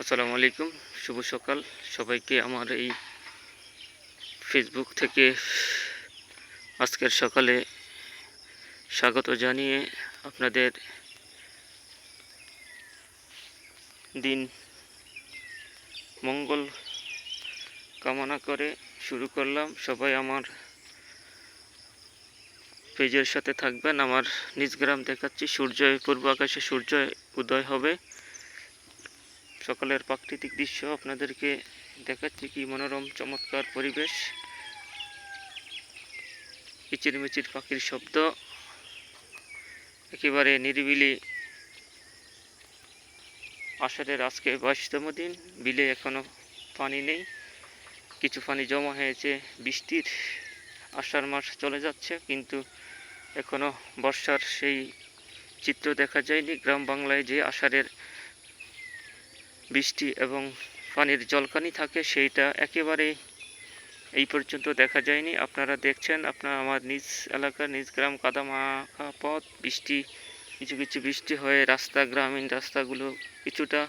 আসসালামু আলাইকুম, শুভ সকাল। সবাইকে আমার এই ফেসবুক থেকে আজকের সকালে স্বাগত জানিয়ে আপনাদের দিন মঙ্গল কামনা করে শুরু করলাম। সবাই আমার পেজের সাথে থাকবেন। আমার নিজ গ্রাম দেখাচ্ছি। সূর্য পূর্ব আকাশে সূর্য উদয় হবে। সকালের প্রাকৃতিক দৃশ্য আপনাদেরকে দেখাচ্ছি, কি মনোরম, চমৎকার পরিবেশ। কিচিরমিচির পাখির শব্দ। একেবারে নিরিবিলি আষাঢ়ের আজকে বাইশতম দিন। বিলে এখনও পানি নেই। কিছু পানি জমা হয়েছে। বৃষ্টির আষাঢ় মাস চলে যাচ্ছে, কিন্তু এখনও বর্ষার সেই চিত্র দেখা যায়নি। গ্রাম বাংলায় যে আষাঢ়ের বৃষ্টি এবং পানির জলকানি থাকে সেইটা একেবারে এই পর্যন্ত দেখা যায়নি। আপনারা দেখছেন, আপনার আমার নিজ এলাকা নিজ গ্রাম কাদামাখা পথ। বৃষ্টি, কিছু কিছু বৃষ্টি হয়ে রাস্তা, গ্রামীণ রাস্তাগুলো কিছুটা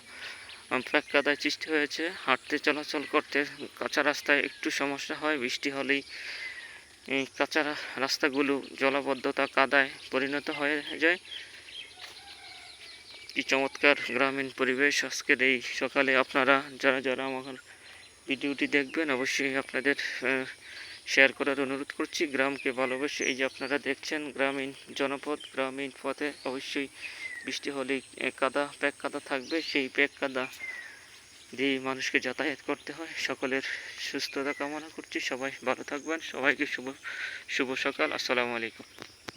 প্রাক কাদায় সৃষ্টি হয়েছে। হাঁটতে, চলাচল করতে কাঁচা রাস্তায় একটু সমস্যা হয়। বৃষ্টি হলেই কাঁচা রাস্তাগুলো জলাবদ্ধতা কাদায় পরিণত হয়ে যায়। কি চমৎকার গ্রামীণ পরিবেশ আজকের এই সকালে আপনারা যারা যারা আমার ভিডিওটি দেখবেন অবশ্যই আপনাদের শেয়ার করার অনুরোধ করছি। গ্রামকে ভালোবেসে এই যে আপনারা দেখছেন, গ্রামীণ জনপদ, গ্রামীণ পথে অবশ্যই বৃষ্টি হলেই কাদা প্যাক কাদা থাকবে। সেই প্যাক কাদা দিয়ে মানুষকে যাতায়াত করতে হয়। সকলের সুস্থতা কামনা করছি। সবাই ভালো থাকবেন। সবাইকে শুভ শুভ সকাল। আসসালামু আলাইকুম।